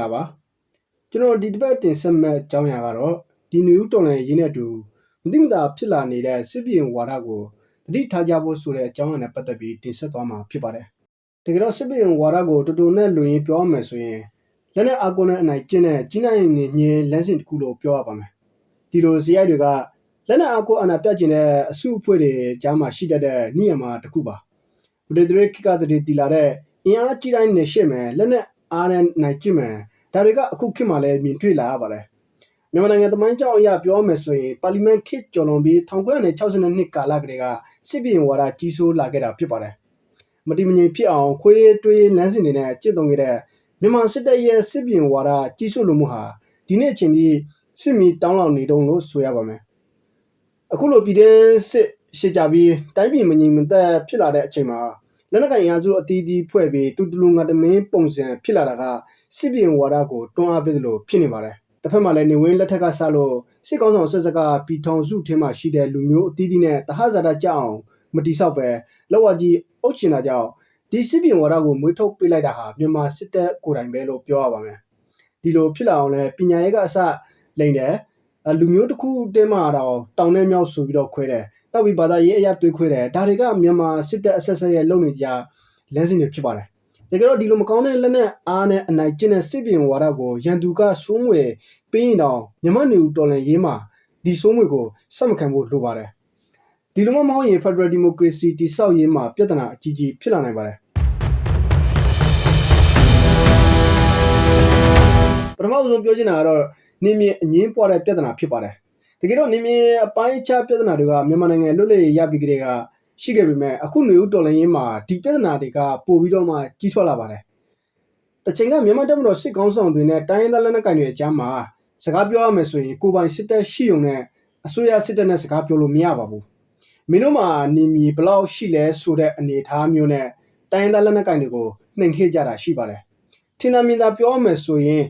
အားလုံးပဲမင်္ဂလာပါကျွန်တော်ဒီတစ်ပတ်တင်ဆက်မဲ့အကြောင်းအရာကတော့ဒီနယူးတော်လန်ရင်းနဲ့အတူမတိမတာဖြစ်လာနေတဲ့စစ်ပြေဝါဒကိုတတိထားကြဖို့ဆိုတဲ့အကြောင်းအရာနဲ့ပတ်သက်ပြီးတင်ဆက်သွားမှာဖြစ်ပါတယ်တကယ်တော့စစ်ပြေဝါဒကိုတူတူနဲ့လူရင်းပြောရမယ်ဆိုရင်လက်နဲ့အာကုန်းနဲ့အနိုင်ကျင့်တဲ့ကြီးနိုင်ငင်ညင်းလမ်းစဉ်တစ်ခုလို့ပြောရပါမယ်ဒီလိုဇယိုက်တွေကလက်နဲ့အာကုန်းအနာပြကျင်တဲ့အစုအဖွဲ့တွေကြားမှာရှိတတ်တဲ့နိယမတစ်ခုပါဗဒေဒရခိကတည်းတီလာတဲ့အင်အားကြီးတိုင်းနဲ့ရှေ့မယ်လက်နဲ့ အားနဲ့နိုင်ကျင့်မယ်ဒါတွေကအခုခေတ်မှာလည်းမြင်တွေ့လာရပါတယ်မြန်မာနိုင်ငံသမိုင်းကြောင်းအရပြောမယ်ဆိုရင်ပါလီမန်ခေတ်ကျော်လွန်ပြီး1962ကာလကတည်းကစစ်ပြေဝါဒကြီးစိုးလာခဲ့တာဖြစ်ပါတယ်မတိမငြိမ်ဖြစ်အောင်ခွေးတွေးလမ်းစဉ်တွေနဲ့ကျင့်သုံးခဲ့တဲ့မြန်မာစစ်တပ်ရဲ့စစ်ပြေဝါဒကြီးစိုးလိုမှုဟာဒီနေ့အချိန်ကြီးစစ်မီတောင်းလောင်နေတုံးလို့ဆိုရပါမယ်အခုလိုပြည်တဲ့စစ်ရှေ့ကြပြီးတိုင်းပြည်မငြိမ်မသက်ဖြစ်လာတဲ့အချိန်မှာ လက်နက်ကင်ရာစုအတီးတီးဖွဲ့ပြီးတူတူလူငါတမင်းပုံစံဖြစ်လာတာကစစ်ပြင်ဝါဒကိုတွန်းအားပေးသလိုဖြစ်နေပါတယ်။တစ်ဖက်မှာလည်းနေဝင်းလက်ထက်ကဆလို့စစ်ကောင်းဆောင်ဆက်စက်ကပြည်ထောင်စုထင်းမှာရှိတဲ့လူမျိုးအတီးတီးနဲ့တဟဇာတကြောင်မတိဆောက်ပဲလောက်ဝကြီးအုပ်ချင်တာကြောင့်ဒီစစ်ပြင်ဝါဒကိုမွေးထုတ်ပေးလိုက်တာဟာမြန်မာစစ်တပ်ကိုယ်တိုင်ပဲလို့ပြောရပါမယ်။ဒီလိုဖြစ်လာအောင်လဲပညာရေးကအစလိမ့်တယ်လူမျိုးတစ်ခုတင်းမှာတော့တောင်နဲ့မြောက်ဆိုပြီးတော့ခွဲတယ် နောက်ပြီးဘာသာရေးအရာတွေးခွဲတယ်ဒါတွေကမြန်မာစစ်တပ်အဆက်ဆက်ရဲ့လုပ်နေကြလမ်းစဉ်တွေဖြစ်ပါတယ်တကယ်တော့ဒီလိုမကောင်းတဲ့လက်နဲ့အားနဲ့အနိုင်ကျင့်တဲ့စစ်ပြင်ဝါဒကိုရန်သူကစိုးမွေပေးရင်တော့မြန်မာနေဦးတော်လန်ရေးမှာဒီစိုးမွေကိုစက်မခံဖို့လိုပါတယ်ဒီလိုမှမဟုတ်ရင် Federal Democracy တိဆောက်ရေးမှာပြဿနာအကြီးကြီးဖြစ်လာနိုင်ပါတယ်ပထမဆုံးပြောချင်တာကတော့နေမြေအငင်းပွားတဲ့ပြဿနာဖြစ်ပါတယ် တကယ်တော့နေမြေအပိုင်းခြားပြဿနာတွေကမြန်မာနိုင်ငံလွတ်လပ်ရေးရပြီးကတည်းကရှိခဲ့ပေမဲ့အခုနေဦးတော်လှန်ရေးမှာဒီပြဿနာတွေကပိုပြီးတော့မှကြီးထွားလာပါတယ်။တချိန်ကမြန်မာတပ်မတော်စစ်ကောင်းဆောင်တွေနဲ့တိုင်းရင်းသားလက်နက်ကိုင်တွေအကြားမှာစကားပြောရမယ်ဆိုရင်ကိုပိုင်စစ်တပ်ရှိုံနဲ့အစိုးရစစ်တပ်နဲ့စကားပြောလို့မရပါဘူး။မင်းတို့မှာနေမြေဘလောက်ရှိလဲဆိုတဲ့အနေအထားမျိုးနဲ့တိုင်းရင်းသားလက်နက်ကိုင်တွေကိုနှိမ်ခေကြတာရှိပါတယ်။ထင်သာမြင်သာပြောရမယ်ဆိုရင်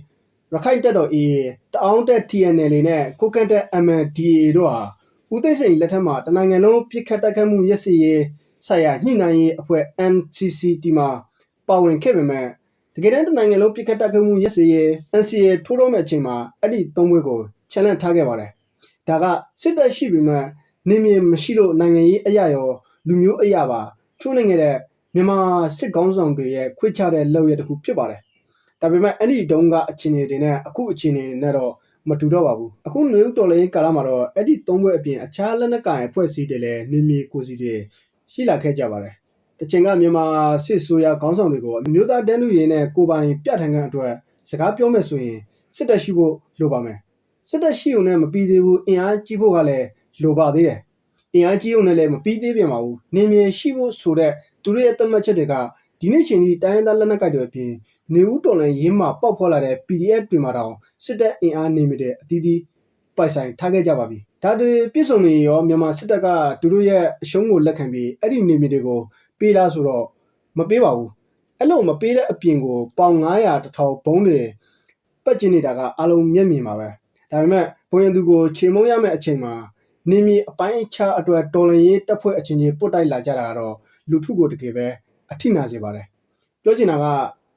ရခိုင်တပ်တော် AA တအောင်းတက် TNL နဲ့ကိုကန့်တက် MNDAA တို့ဟာဦးသိန်းစိန်လက်ထက်မှာတနိုင်ငံလုံးပြစ်ခတ်တိုက်ခတ်မှုရစီရေးဆိုင်ရာညှိနှိုင်းရေးအဖွဲ့ NCCT မှာပါဝင်ခဲ့ပေမဲ့တကယ်တမ်းတနိုင်ငံလုံးပြစ်ခတ်တိုက်ခတ်မှုရစီရေး NCA ထိုးတော့မဲ့အချိန်မှာအဲ့ဒီသုံးဘွဲကို challenge ထားခဲ့ပါတယ်။ဒါကစစ်တပ်ရှိပေမဲ့နေမြေမရှိလို့နိုင်ငံရေးအရာရောလူမျိုးအရာပါချိုးနေခဲ့တဲ့မြန်မာစစ်ကောင်းဆောင်တွေရဲ့ခွေချတဲ့လောက်ရတစ်ခုဖြစ်ပါတယ် ဒါပေမဲ့အဲ့ဒီတုန်းကအခြေအနေတွေနဲ့အခုအခြေအနေတွေနဲ့တော့မတူတော့ပါဘူးအခုနယူးတော်လေးကာလမှာတော့အဲ့ဒီသုံးဘွဲအပြင်အခြားလက်နက်ကိုင်အဖွဲ့အစည်းတွေလည်းနေမြေကိုစီတွေရှိလာခဲ့ကြပါတယ်တချင်ကမြန်မာစစ်ဆိုးရခေါင်းဆောင်တွေကိုအမျိုးသားတန်းတူရေးနဲ့ကိုပိုင်ပြဋ္ဌာန်းခံအတွက်စကားပြောမယ်ဆိုရင်စစ်တပ်ရှိဖို့လိုပါမယ်စစ်တပ်ရှိုံနဲ့မပြီးသေးဘူးအင်အားကြီးဖို့ကလည်းလိုပါသေးတယ်အင်အားကြီးုံနဲ့လည်းမပြီးသေးပြန်ပါဘူးနေမြေရှိဖို့ဆိုတဲ့သူတို့ရဲ့သတ်မှတ်ချက်တွေက ဒီနေ့ချိန်ဒီတိုင်းရင်းသားလက်နက်ကိုင်တွေအပြင်နေဦးတော်လန်ရင်းမှာပေါက်ဖွာလာတဲ့ PDF တွေမှာတောင်စစ်တပ်အင်အားနေမိတဲ့အသီးသီးပိုက်ဆိုင်ထားခဲ့ကြပါပြီ။ဒါတွေပြည်စုံနေရောမြန်မာစစ်တပ်ကသူတို့ရဲ့အရှုံးကိုလက်ခံပြီးအဲ့ဒီနေမိတွေကိုပေးလားဆိုတော့မပေးပါဘူး။အဲ့လိုမပေးတဲ့အပြင်ကိုပေါင်900တထောင်ဘုံးတွေပတ်ကျင်နေတာကအလုံးမျက်မြင်ပါပဲ။ဒါပေမဲ့ဘုံရန်သူကိုခြေမုံရမယ့်အချိန်မှာနေမီအပိုင်းအခြားအတွက်တော်လန်ရေးတပ်ဖွဲ့အချင်းချင်းပုတ်တိုက်လာကြတာကတော့လူထုကိုတကယ်ပဲ အထိနာစေပါတယ်။ပြောချင်တာက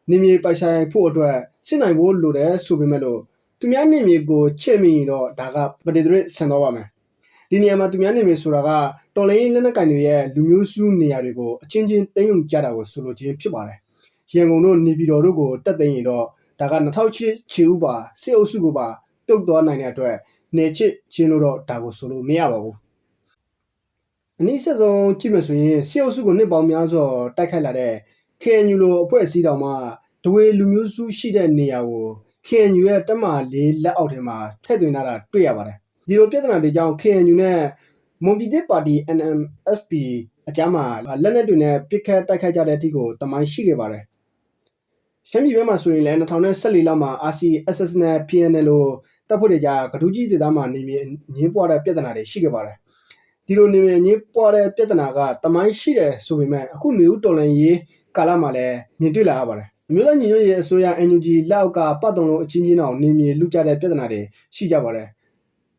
နေမြေပိုက်ဆိုင်ဖို့အတွက်စစ်နိုင်ဖို့လိုတယ်ဆိုပေမဲ့လို့သူများနေမြေကိုချစ်မိရင်တော့ဒါကပတိဒရစ်ဆန်တော့ပါမယ်ဒီနေရာမှာသူများနေမြေဆိုတာကတော်လိုင်းလက်နက်ကင်တွေရဲ့လူမျိုးစုနေရာတွေကိုအချင်းချင်းတင်းယုံကြတာကိုဆိုလိုခြင်းဖြစ်ပါတယ်ရန်ကုန်တို့နေပြည်တော်တို့ကိုတက်သိမ်းရင်တော့ဒါက2008ခြေဥပါစစ်အုပ်စုကိုပါပြုတ်သွားနိုင်တဲ့အတွက်နေချစ်ချင်းလို့တော့ဒါကိုဆိုလို့မရပါဘူး အနည်းဆက်ဆုံးကြည့်မယ်ဆိုရင်စစ်အုပ်စုကိုနှစ်ပေါင်းများစွာတိုက်ခိုက်လာတဲ့ KNU လိုအဖွဲ့အစည်းတောင်မှဒဝေလူမျိုးစုရှိတဲ့နေရာကို KNU ရဲ့တက်မလေးလက်အောက်ထဲမှာထည့်သွင်းထားတာတွေ့ရပါတယ်ဒီလိုပြဿနာတွေကြောင့် KNU နဲ့မွန်ပြည်သစ်ပါတီ NMSP အကြမ်းမှာလက်နက်တွေနဲ့ပြစ်ခတ်တိုက်ခိုက်ကြတဲ့အထိကိုတမိုင်းရှိခဲ့ပါတယ်ရှမ်းပြည်ဘက်မှာဆိုရင်လည်း2014လောက်မှာ RCSS နဲ့ PNL လိုတပ်ဖွဲ့တွေကြားကဒူးကြီးဒေသမှာနေမြေငင်းပွားတဲ့ပြဿနာတွေရှိခဲ့ပါတယ် ဒီလိုနေမြေငင်းပွားတဲ့ပြဿနာကတမိုင်းရှိတယ်ဆိုပေမဲ့အခုနေဦးတော်လန်ရေးကာလမှာလည်းမြင်တွေ့လာရပါတယ်အမျိုးသားညီညွတ်ရေးအစိုးရ NUG လက်အောက်ကပတ်တုံလုံးအချင်းချင်းအောင်နေမြေလူကြတဲ့ပြဿနာတွေရှိကြပါတယ်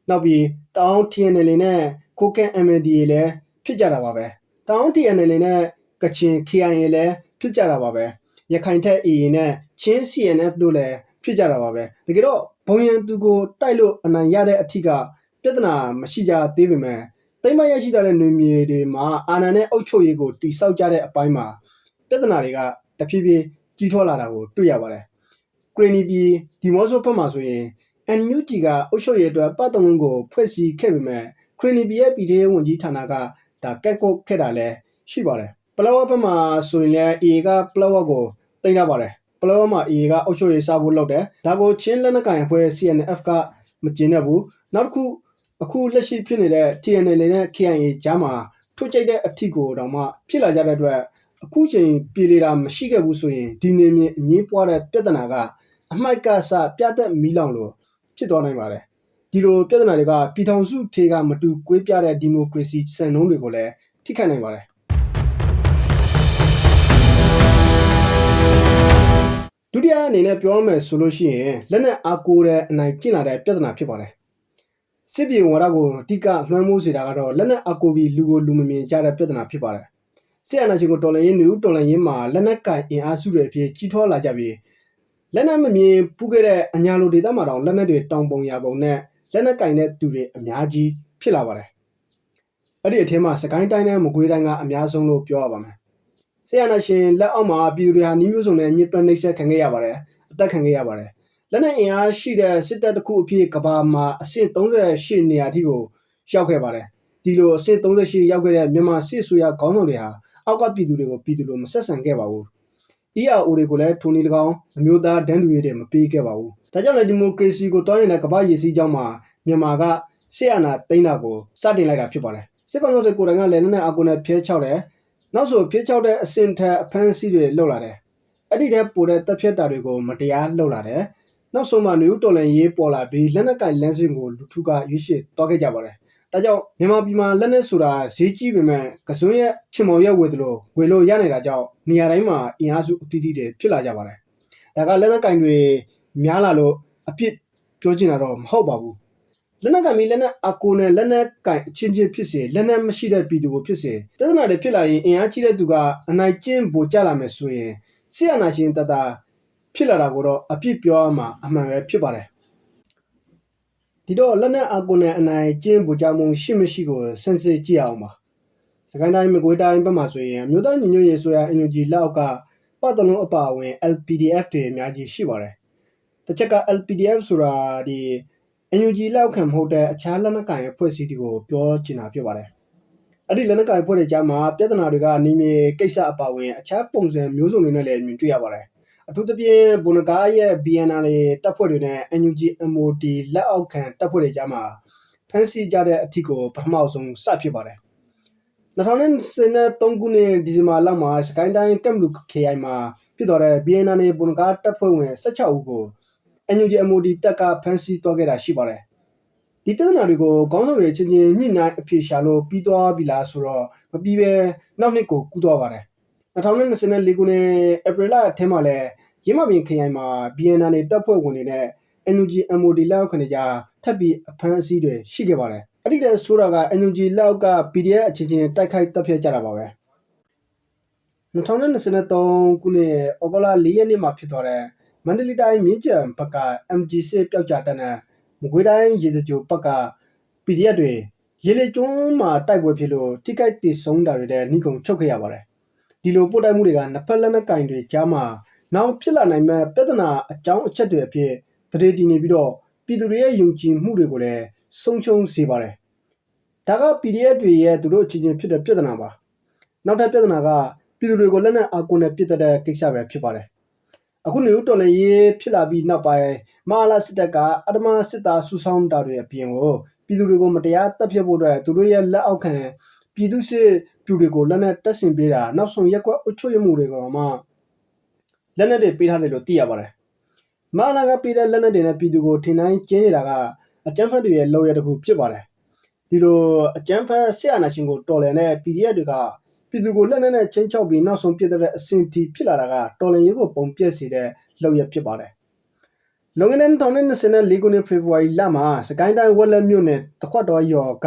နောက်ပြီးတောင်း TNL နဲ့ကိုကန့် MNDA လည်းဖြစ်ကြတာပါပဲတောင်း TNL နဲ့ကချင် KIA လည်းဖြစ်ကြတာပါပဲရခိုင်ထက် AA နဲ့ချင်း CNF တို့လည်းဖြစ်ကြတာပါပဲတကယ်တော့ဘုံရန်သူကိုတိုက်လို့အနိုင်ရတဲ့အထက်ကပြဿနာမရှိကြသေးပေမဲ့ တိမ့်မရရှိထားတဲ့နေမြေတွေမှာအာဏာနဲ့အုပ်ချုပ်ရေးကိုတိဆောက်ကြတဲ့အပိုင်းမှာပြဿနာတွေကတဖြည်းဖြည်းကြီးထွားလာတာကိုတွေ့ရပါတယ်ဂရနီပီဒီမော့ဆိုဘက်မှာဆိုရင် NUG ကအုပ်ချုပ်ရေးအတွက်ပတ်သက်လုံးကိုဖွဲ့စည်းခဲ့ပေမဲ့ခရီနီပီရဲ့ပြည်ထောင်ဝန်ကြီးဌာနကဒါကက်ကုတ်ခဲ့တာလည်းရှိပါတယ်ပလောဝဘက်မှာဆိုရင်လည်း AA ကပလောဝကိုတင်ထားပါတယ်ပလောဝမှာ AA ကအုပ်ချုပ်ရေးစားဖို့လုပ်တယ်ဒါကိုချင်းလက်နက်ကိုင်အဖွဲ့ CNF ကမကျင်းတဲ့ဘူးနောက်တစ်ခု အခုလက်ရှိဖြစ်နေတဲ့ TNL နဲ့ KIA ကြားမှာထုတ်ကြိုက်တဲ့အထီကိုတောင်မှဖြစ်လာကြတဲ့အတွက်အခုချိန်ပြည်လေတာမရှိခဲ့ဘူးဆိုရင်ဒီနေမြေအငင်းပွားတဲ့ပြဿနာကအမိုက်ကစပြတ်သက်မီးလောင်လို့ဖြစ်သွားနိုင်ပါတယ်ဒီလိုပြဿနာတွေကပြည်ထောင်စုထေကမတူကွေးပြတဲ့ဒီမိုကရေစီစံနှုန်းတွေကိုလည်းထိခိုက်နိုင်ပါတယ်ဒုတိယအနေနဲ့ပြောရမယ်ဆိုလို့ရှိရင်လက်နက်အားကိုးတဲ့အနိုင်ကျင့်လာတဲ့ပြဿနာဖြစ်ပါတယ် စစ်ပြေဝါဒကိုတိကလွှမ်းမိုးစေတာကတော့လက်နက်အားကိုးပြီးလူကိုလူမမြင်ကြတဲ့ပြဿနာဖြစ်ပါတယ်စစ်အာဏာရှင်ကိုတော်လှန်ရေးနေဦးတော်လှန်ရေးမှာလက်နက်ကင်အင်အားစုတွေအဖြစ်ကြီးထွားလာကြပြီးလက်နက်မမြင်ပူးခဲ့တဲ့အညာလိုဒေသမှာတောင်လက်နက်တွေတောင်ပုံရပုံနဲ့လက်နက်ကင်တဲ့သူတွေအများကြီးဖြစ်လာပါတယ်အဲ့ဒီအထင်းမှာစကိုင်းတိုင်းနဲ့မကွေးတိုင်းကအများဆုံးလို့ပြောရပါမယ်ဆရာနာရှင်လက်အောက်မှာပြည်သူတွေဟာနှီးမျိုးစုံနဲ့ညစ်ပတ်နှိပ်စက်ခံခဲ့ရပါတယ်အသက်ခံခဲ့ရပါတယ် လက်နက်အင်အားရှိတဲ့စစ်တပ်တစ်ခုအဖြစ်ကဘာမှာအဆင့်38နေရာထိကိုရောက်ခဲ့ပါတယ်ဒီလိုအဆင့်38ရောက်ခဲ့တဲ့မြန်မာစစ်အစိုးရခေါင်းဆောင်တွေဟာအောက်ကပြည်သူတွေကိုပြည်သူလိုမဆက်ဆံခဲ့ပါဘူး ERO တွေကိုလည်းထိုနည်း၎င်းအမျိုးသားဒန်းတူရေးတွေမပေးခဲ့ပါဘူး။ဒါကြောင့်လည်းဒီမိုကရေစီကိုတောင်းနေတဲ့ကမ္ဘာရည်စည်းကြောင်းမှာမြန်မာကစစ်အာဏာသိမ်းတာကိုစတင်လိုက်တာဖြစ်ပါတယ်။စစ်ကောင်စီကိုယ်တိုင်ကလည်းနည်းနည်းအကူနဲ့ဖျဲချောက်တယ်။နောက်ဆိုဖျဲချောက်တဲ့အစင်ထက်အဖမ်းဆီးတွေလုပ်လာတယ်။အဲ့ဒီတည်းပိုတဲ့တပ်ဖြတ်တာတွေကိုမတရားလုပ်လာတယ်။ နောက်ဆုံးမှနယူးတော်လန်ရေးပေါ်လာပြီးလက်နက်ကင်လန်းစင်ကိုလူထုကရွေးရှိသွားခဲ့ကြပါတယ်။ဒါကြောင့်မြန်မာပြည်မှာလက်နက်ဆိုတာဈေးကြီးပေမဲ့ကစွန်းရဲ့ချင်မောင်ရဲ့ဝယ်တယ်လို့ဝယ်လို့ရနေတာကြောင့်နေရာတိုင်းမှာအင်အားစုအသီးသီးတွေဖြစ်လာကြပါတယ်။ဒါကလက်နက်ကင်တွေများလာလို့အပြစ်ပြောချင်တာတော့မဟုတ်ပါဘူး။လက်နက်ကင်ပြီးလက်နက်အကူနဲ့လက်နက်ကင်အချင်းချင်းဖြစ်စေလက်နက်မရှိတဲ့ပြည်သူကိုဖြစ်စေပြဿနာတွေဖြစ်လာရင်အင်အားကြီးတဲ့သူကအနိုင်ကျင့်ပိုကြလာမယ်ဆိုရင်ဆရာနာရှင်တတ ဖြစ်လာတာကိုတော့အပြစ်ပြောရမှာအမှန်ပဲဖြစ်ပါတယ်။ဒီတော့လက်နက်အကူနဲ့အနိုင်ကျင့်ပူကြမှုရှိမရှိကိုစင်စစ်ကြည့်အောင်ပါ။စကိုင်းတိုင်းမကွေးတိုင်းဘက်မှာဆိုရင်မြို့သားညီညွတ်ရေးဆိုရာ NUG လက်အောက်ကပတ်တလုံးအပါအဝင် LPDF တွေအများကြီးရှိပါတယ်။တစ်ချက်က LPDF ဆိုတာဒီ NUG လက်အောက်ခံမဟုတ်တဲ့အခြားလက်နက်ကိုင်အဖွဲ့အစည်းတွေကိုပြောချင်တာဖြစ်ပါတယ်။အဲ့ဒီလက်နက်ကိုင်အဖွဲ့တွေကြားမှာပြဿနာတွေကနေမြေကိစ္စအပါအဝင်အခြားပုံစံမျိုးစုံတွေနဲ့လည်းမြင်တွေ့ရပါတယ်။ အထူးသဖြင့်ဘုံနကားရဲ့ BNR တွေတပ်ဖွဲ့တွေနဲ့ NUG MOD လက်အောက်ခံတပ်ဖွဲ့တွေကြားမှာဖမ်းဆီးကြတဲ့အထီကိုပထမဆုံးစဖြစ်ပါတယ်။2023ခုနှစ်ဒီဇင်ဘာလမှာစကိုင်းတိုင်းကမ်လူခရိုင်မှာဖြစ်တော်တဲ့ BNR နဲ့ဘုံနကားတပ်ဖွဲ့ဝင်16ဦးကို NUG MOD တပ်ကဖမ်းဆီးသွားခဲ့တာရှိပါတယ်။ဒီပြဿနာတွေကိုခေါင်းဆောင်တွေချင်းချင်းညှိနှိုင်းအဖြေရှာလို့ပြီးသွားပြီလားဆိုတော့မပြီးပဲနောက်နှစ်ကိုကူးသွားပါတယ်။ 2024ခုနှစ်ဧပြီလထဲမှာလည်းရင်းမပင်ခရိုင်မှာ BNN နဲ့တပ်ဖွဲ့ဝင်တွေနဲ့ NUG MOD လောက်ခဏကြာထပ်ပြီးအဖမ်းအဆီးတွေရှိခဲ့ပါတယ်။အဲ့ဒီတဲ့ဆိုတာက NUG လောက်က PDF အချင်းချင်းတိုက်ခိုက်တပ်ဖြတ်ကြတာပါပဲ။2023ခုနှစ်ဩဂုတ်လ4ရက်နေ့မှာဖြစ်သွားတဲ့မန္တလေးတိုင်းမြင်းကြံဘက်က MG6 ပျောက်ကြားတက်တဲ့မကွေးတိုင်းရေစကြိုဘက်က PDF တွေရေလေကျွန်းမှာတိုက်ပွဲဖြစ်လို့ထိခိုက်တည်ဆုံးတာတွေနဲ့နှိကုံချုပ်ခဲ့ရပါတယ်။ ဒီလိုပို့တိုက်မှုတွေကနှစ်ဖက်လက်နက်ကင်တွေကြားမှာနောက်ဖြစ်လာနိုင်မဲ့ပြဿနာအကြောင်းအချက်တွေအဖြစ်တရေတည်နေပြီးတော့ပြည်သူတွေရဲ့ယုံကြည်မှုတွေကိုလည်းဆုံးရှုံးစေပါတယ်။ဒါက PDF တွေရဲ့သူတို့အချင်းချင်းဖြစ်တဲ့ပြဿနာပါ။နောက်ထပ်ပြဿနာကပြည်သူတွေကိုလက်နက်အကွန်နဲ့ပြစ်တဲ့ကိစ္စပဲဖြစ်ပါတယ်။အခုနေဦးတော်လည်းရေးဖြစ်လာပြီးနောက်ပိုင်းမဟာလာစစ်တပ်ကအဓမ္မစစ်သားစုဆောင်းတာတွေအပြင်ကိုပြည်သူတွေကိုမတရားတပ်ဖြတ်ဖို့အတွက်သူတို့ရဲ့လက်အောက်ခံ ပြည်သူစစ်ပြူတွေကိုလက်နက်တက်ဆင်ပေးတာနောက်ဆုံးရက်ကွက်အုပ်ချုပ်ရမှုတွေကိုမှလက်နက်တွေပေးထားတယ်လို့သိရပါတယ်။မာနာကပေးတဲ့လက်နက်တွေနဲ့ပြည်သူကိုထင်တိုင်းကျင်းနေတာကအကြမ်းဖက်တွေရဲ့လောက်ရတစ်ခုဖြစ်ပါတယ်။ဒီလိုအကြမ်းဖက်ဆရာနာရှင်ကိုတော်လှန်တဲ့ PDF တွေကပြည်သူကိုလက်နက်နဲ့ချင်းချောက်ပြီးနောက်ဆုံးပြစ်တဲ့အဆင့်ထိဖြစ်လာတာကတော်လှန်ရေးကိုပုံပြက်စေတဲ့လောက်ရဖြစ်ပါတယ်။လုံငန်း2024ခုနှစ်ဖေဖော်ဝါရီလမှာစကိုင်းတိုင်းဝက်လက်မြို့နယ်တခွတ်တော်ရော်က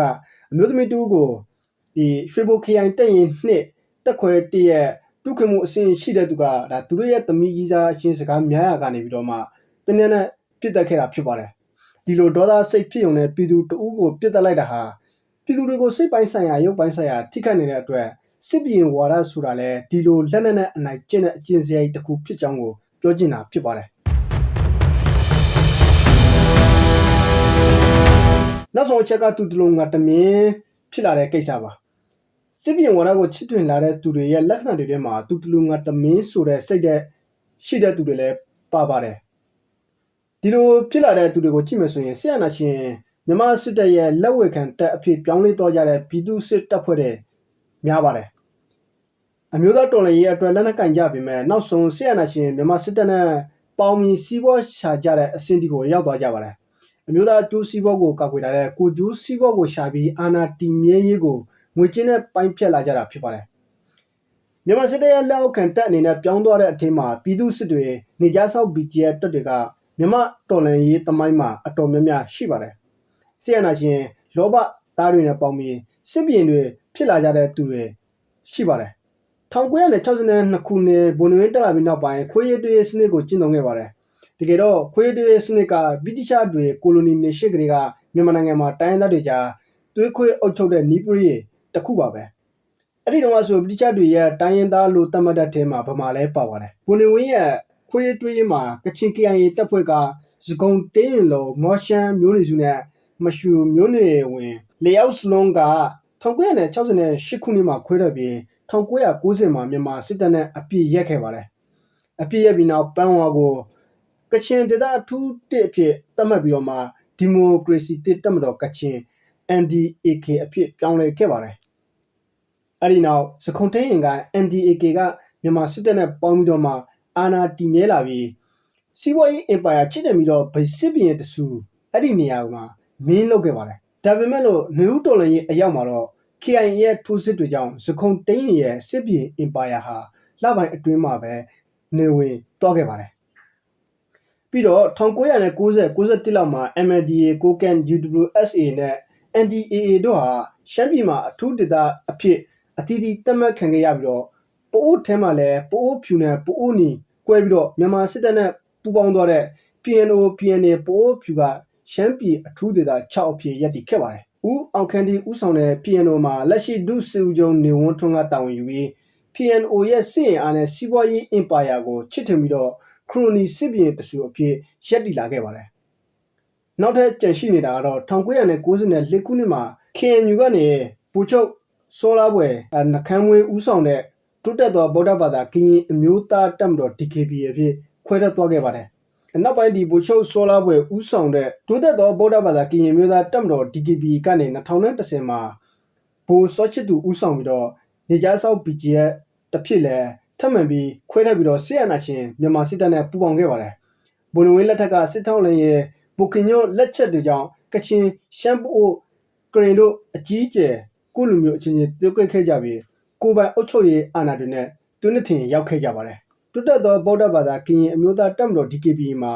အမျိုးသမီးတူကို ဒီရွှေဘိုခရိုင်တက်ရင်နှစ်တက်ခွဲတည့်ရဲ့တုခွင့်မှုအစဉ်ရှိတဲ့သူကဒါသူတို့ရဲ့သမီးကြီးစားအချင်းစကားများရကနေပြီးတော့မှတနည်းနဲ့ပြစ်တက်ခဲ့တာဖြစ်ပါတယ်ဒီလိုဒေါသစိတ်ဖြစ်ုံနဲ့ပြည်သူတအုပ်ကိုပြစ်တက်လိုက်တာဟာပြည်သူတွေကိုစိတ်ပိုင်းဆိုင်ရာရုပ်ပိုင်းဆိုင်ရာထိခိုက်နေတဲ့အတွက်စစ်ပြေဝါဒဆိုတာလဲဒီလိုလက်နက်နဲ့အနိုင်ကျင့်တဲ့အကျင့်စရိုက်တစ်ခုဖြစ်ကြောင်းကိုပြောချင်တာဖြစ်ပါတယ်နောက်ဆုံးအချက်ကသူတလုံးကတမင်းဖြစ်လာတဲ့ကိစ္စပါ စစ်ပြေဝါဒကိုချစ်တွင်လာတဲ့သူတွေရဲ့လက္ခဏာတွေထဲမှာသူတလုံးကတမင်းဆိုတဲ့စိတ်တဲ့ရှိတဲ့သူတွေလည်းပါပါတယ်ဒီလိုဖြစ်လာတဲ့သူတွေကိုကြည့်မယ်ဆိုရင်ဆရာနာရှင်မြန်မာစစ်တပ်ရဲ့လက်ဝဲခံတပ်အဖြစ်ပြောင်းလဲတော့ကြတဲ့ပြည်သူစစ်တပ်ဖွဲ့တဲ့များပါတယ်အမျိုးသားတော်လှန်ရေးအတွက်လက်နက်ကင်ကြပြီမဲ့နောက်ဆုံးဆရာနာရှင်မြန်မာစစ်တပ်နဲ့ပေါင်းပြီးစီးပွားရှာကြတဲ့အဆင့်ဒီကိုရောက်သွားကြပါတယ်အမျိုးသားအကျိုးစီးပွားကိုကာကွယ်လာတဲ့ကိုကျိုးစီးပွားကိုရှာပြီးအာဏာတည်မြဲရေးကို ငွေချင်းနဲ့ပိုင်းဖြတ်လာကြတာဖြစ်ပါတယ်မြန်မာစစ်တပ်ရဲ့လက်အောက်ခံတပ်အနေနဲ့ပြောင်းသွားတဲ့အထင်းမှာပြည်သူစစ်တွေနေကြဆောက် BGF တပ်တွေကမြန်မာတော်လှန်ရေးတမိုင်းမှာအတော်များများရှိပါတယ်။ဆီယနာရှင်လောဘသားတွေနဲ့ပေါင်းပြီးစစ်ပြင်တွေဖြစ်လာကြတဲ့သူတွေရှိပါတယ်။1962ခုနှစ်ဘွန်နဝင်းတက်လာပြီးနောက်ပိုင်းခွေးရည်တွေစနစ်ကိုကျင့်သုံးခဲ့ပါတယ်။တကယ်တော့ခွေးတွေစနစ်ကဗြိတိရှတွေကိုလိုနီနေရှိကလေးကမြန်မာနိုင်ငံမှာတိုင်းရင်းသားတွေကြားသွေးခွေးအုပ်ချုပ်တဲ့နီးပရိ တစ်ခုပါပဲ။အဲ့ဒီတော့ဆိုဗြိတိရှတွေရဲ့တိုင်းရင်းသားလို့သတ်မှတ်တဲ့ထဲမှာဗမာလဲပါပါတယ်။ဘွန်နဝင်းရဲ့ခွေးတွေးမှာကချင် KIA တပ်ဖွဲ့ကစကုံတင်းရင်လုံးမော်ရှန်မျိုးနေစုနဲ့မရှူမျိုးနေဝင်လေယောက်စလုံးက1968ခုနှစ်မှာခွဲထွက်ပြီး1990မှာမြန်မာစစ်တပ်နဲ့အပြည့်ရက်ခဲ့ပါတယ်။အပြည့်ရက်ပြီးနောက်ပန်းဝါကိုကချင်ဒေသအထူးတစ်အဖြစ်သတ်မှတ်ပြီးတော့မှဒီမိုကရေစီတစ်တပ်မတော်ကချင် NDAK အဖြစ်ပြောင်းလဲခဲ့ပါတယ်။ အဲဒီနောက်စခုံတင်းရင်က NDAK ကမြန်မာစစ်တပ်နဲ့ပေါင်းပြီးတော့မှအာဏာတည်မြဲလာပြီးစီးပွားရေးအင်ပါယာချစ်တယ်ပြီးတော့ဗိစစ်ဘီရဲ့တဆူအဲ့ဒီနေရာမှာမင်းလုပ်ခဲ့ပါတယ်ဒါပေမဲ့လို့နေဦးတော်လန်ရေးအရောက်မှာတော့ KIA ရဲ့ထိုးစစ်တွေကြောင့်ဇခုံတိန်းရဲ့စစ်ဘီအင်ပါယာဟာလပိုင်းအတွင်းမှာပဲနေဝင်တော့ခဲ့ပါတယ်ပြီးတော့1990 91လောက်မှာ MNDA ကိုကန် UWSA နဲ့ NDAA တို့ဟာရှမ်းပြည်မှာအထူးဒေသအဖြစ် အသီးသီးသတ်မှတ်ခံခဲ့ရပြီးတော့ပိုးအိုးထဲမှာလည်းပိုးအိုးဖြူနဲ့ပိုးအိုးနီကွဲပြီးတော့မြန်မာစစ်တပ်နဲ့ပူးပေါင်းသွားတဲ့ PNO PNA ပိုးအိုးဖြူကရှမ်းပြည်အထူးဒေသ6အဖြစ်ရပ်တည်ခဲ့ပါတယ်။ဦးအောင်ခန်းဒီဦးဆောင်တဲ့ PNO မှာလက်ရှိဒုစစ်ဦးချုပ်နေဝန်းထွန်းကတာဝန်ယူပြီး PNO ရဲ့စစ်ရင်အားနဲ့စီးပွားရေးအင်ပါယာကိုချစ်ထင်ပြီးတော့ခရိုနီစစ်ပြင်တဆူအဖြစ်ရပ်တည်လာခဲ့ပါတယ်။နောက်ထပ်ကြန့်ရှိနေတာကတော့1994ခုနှစ်မှာ KNU ကနေပူချုပ် စောလာပွဲနှခမ်းမွေးဦးဆောင်တဲ့တိုးတက်သောဗုဒ္ဓဘာသာကရင်အမျိုးသားတပ်မတော် DKB အဖြစ်ခွဲထွက်သွားခဲ့ပါတယ်။နောက်ပိုင်းဒီဘူချုပ်စောလာပွဲဦးဆောင်တဲ့တိုးတက်သောဗုဒ္ဓဘာသာကရင်မျိုးသားတပ်မတော် DKB ကနေ2010မှာဘူစောချစ်သူဦးဆောင်ပြီးတော့နေကြားဆောက် BGF တစ်ဖြစ်လဲထပ်မံပြီးခွဲထွက်ပြီးတော့ဆီယနာရှင်မြန်မာစစ်တပ်နဲ့ပူးပေါင်းခဲ့ပါတယ်။ဘုံဝင်းလက်ထက်ကစစ်ထောက်လင်းရဲ့ဘူကင်ညိုလက်ချက်တွေကြောင့်ကချင်ရှမ်းပို့ကရင်တို့အကြီးအကျယ် ကိုလူမျိုးအချင်းချင်းပြုတ်ကိတ်ခဲ့ကြပြီးကိုပိုင်အုပ်ချုပ်ရေးအာဏာတွေနဲ့တွင်းနှထင်ရောက်ခဲ့ကြပါတယ်။တွတ်တက်သောဗုဒ္ဓဘာသာကရင်အမျိုးသားတပ်မတော် DKB မှာ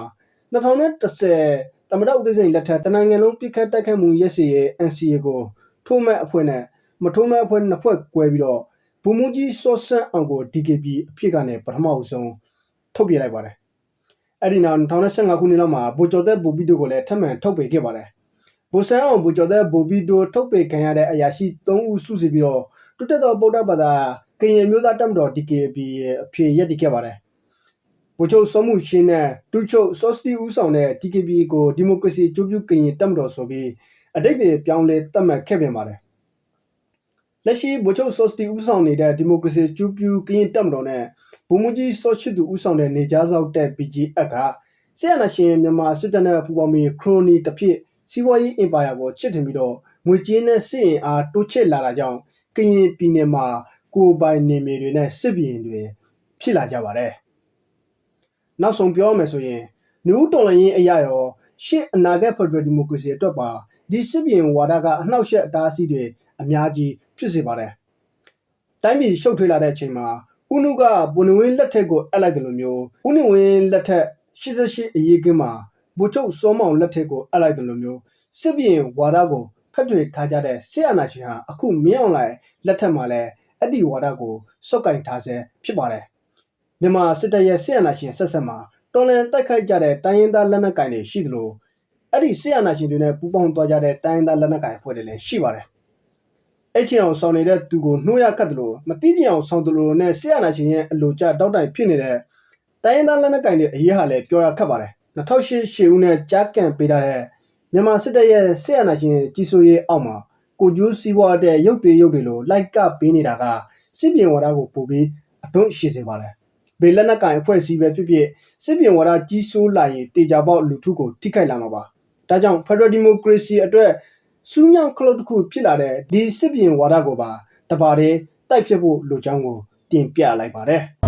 2010တမတော်ဥသိစိန်လက်ထက်တနိုင်ငံလုံးပြစ်ခတ်တိုက်ခတ်မှုရက်စီရဲ့ NCA ကိုထိုးမဲ့အဖွဲ့နဲ့မထိုးမဲ့အဖွဲ့နှစ်ဖွဲ့꿰ပြီးတော့ဘူမူကြီးစောဆန့်အောင်ကို DKB အဖြစ်ကနေပထမအဆုံးထုတ်ပြလိုက်ပါတယ်။အဲ့ဒီနောက်2015ခုနှစ်လောက်မှာဘူကျော်သက်ဘူဘီတိုကိုလည်းထပ်မံထုတ်ပေခဲ့ပါတယ်။ ဘူဆန်းအောင်ဘူကျော်သက်ဘူဘီတိုထုတ်ပေခံရတဲ့အရာရှိ3ဦးစုစည်းပြီးတော့တွတ်တက်သောဗုဒ္ဓဘာသာကရင်မျိုးသားတပ်မတော် DKB ရဲ့အဖြစ်ရက်တည်ခဲ့ပါတယ်။ဗိုလ်ချုပ်စောမှုချင်းနဲ့တူချုပ်စောစတီဦးဆောင်တဲ့ DKB ကိုဒီမိုကရေစီအကျိုးပြုကရင်တပ်မတော်ဆိုပြီးအတိတ်ပဲပြောင်းလဲသတ်မှတ်ခဲ့ပြန်ပါတယ်။လက်ရှိဗိုလ်ချုပ်စောစတီဦးဆောင်နေတဲ့ဒီမိုကရေစီအကျိုးပြုကရင်တပ်မတော်နဲ့ဗိုလ်မှူးကြီးစောချစ်သူဦးဆောင်တဲ့နေကြားစောက်တဲ့ BGF ကဆီယနာရှင်မြန်မာစစ်တပ်နဲ့ပူးပေါင်းပြီးခရိုနီတစ်ဖြစ် စီးပွားရေးအင်ပါယာကိုချစ်တင်ပြီးတော့ငွေကြေးနဲ့စစ်ရင်အားတိုးချဲ့လာတာကြောင့်ကရင်ပြည်နယ်မှာကိုပိုင်နေမြေတွေနဲ့စစ်ဘီရင်တွေဖြစ်လာကြပါတယ်။နောက်ဆုံးပြောမယ်ဆိုရင်နူးတော်လရင်အရာရောရှစ်အနာဂတ်ဖက်ဒရယ်ဒီမိုကရေစီအတွက်ပါဒီစစ်ဘီရင်ဝါဒကအနှောက်အယှက်အတားအဆီးတွေအများကြီးဖြစ်စေပါတယ်။တိုင်းပြည်ရှုပ်ထွေးလာတဲ့အချိန်မှာဦးနုကဘုံနဝင်းလက်ထက်ကိုအပ်လိုက်တယ်လို့မျိုးဦးနဝင်းလက်ထက်88အရေးကင်းမှာ ဗိုလ်ချုပ်စောမောင်လက်ထက်ကိုအပ်လိုက်တယ်လို့မျိုးစစ်ဘီရင်ဝါဒကိုဖက်တွေထားကြတဲ့စစ်အာဏာရှင်ဟာအခုမင်းအောင်လှိုင်လက်ထက်မှာလည်းအဲ့ဒီဝါဒကိုစော့ကင်ထားဆဲဖြစ်ပါတယ်မြန်မာစစ်တပ်ရဲ့ဆီယနာရှင်ဆက်ဆက်မှာတော်လန်တိုက်ခိုက်ကြတဲ့တိုင်းရင်းသားလက်နက်ကိုင်တွေရှိသလိုအဲ့ဒီဆီယနာရှင်တွေနဲ့ပူးပေါင်းသွားကြတဲ့တိုင်းရင်းသားလက်နက်ကိုင်အဖွဲ့တွေလည်းရှိပါတယ်အဲ့ချင်အောင်ဆောင်နေတဲ့သူကိုနှိုးရခတ်တယ်လို့မတိကျအောင်ဆောင်တယ်လို့နဲ့ဆီယနာရှင်ရဲ့အလိုကျတောက်တိုင်ဖြစ်နေတဲ့တိုင်းရင်းသားလက်နက်ကိုင်တွေအရေးဟာလည်းပြောရခတ်ပါတယ် 2008ရှေ့ဦးနဲ့ကြားကန်ပေးထားတဲ့မြန်မာစစ်တပ်ရဲ့ဆီယနာရှင်ကြီးစိုးရေးအောက်မှာကိုကျိုးစီးပွားတဲ့ရုပ်သေးရုပ်တွေလိုလိုက်ကပေးနေတာကစစ်ပြေဝါဒကိုပို့ပြီးအတွန်းရှိစေပါတယ်။ဘေလက်နက်ကင်အဖွဲ့အစည်းပဲဖြစ်ဖြစ်စစ်ပြေဝါဒကြီးစိုးလာရင်တေချာပေါက်လူထုကိုထိခိုက်လာမှာပါ။ဒါကြောင့် Federal Democracy အတွက်စူးညောင်ခလုတ်တစ်ခုဖြစ်လာတဲ့ဒီစစ်ပြေဝါဒကိုပါတပါးတည်းတိုက်ဖြတ်ဖို့လိုချောင်းကိုတင်ပြလိုက်ပါတယ်။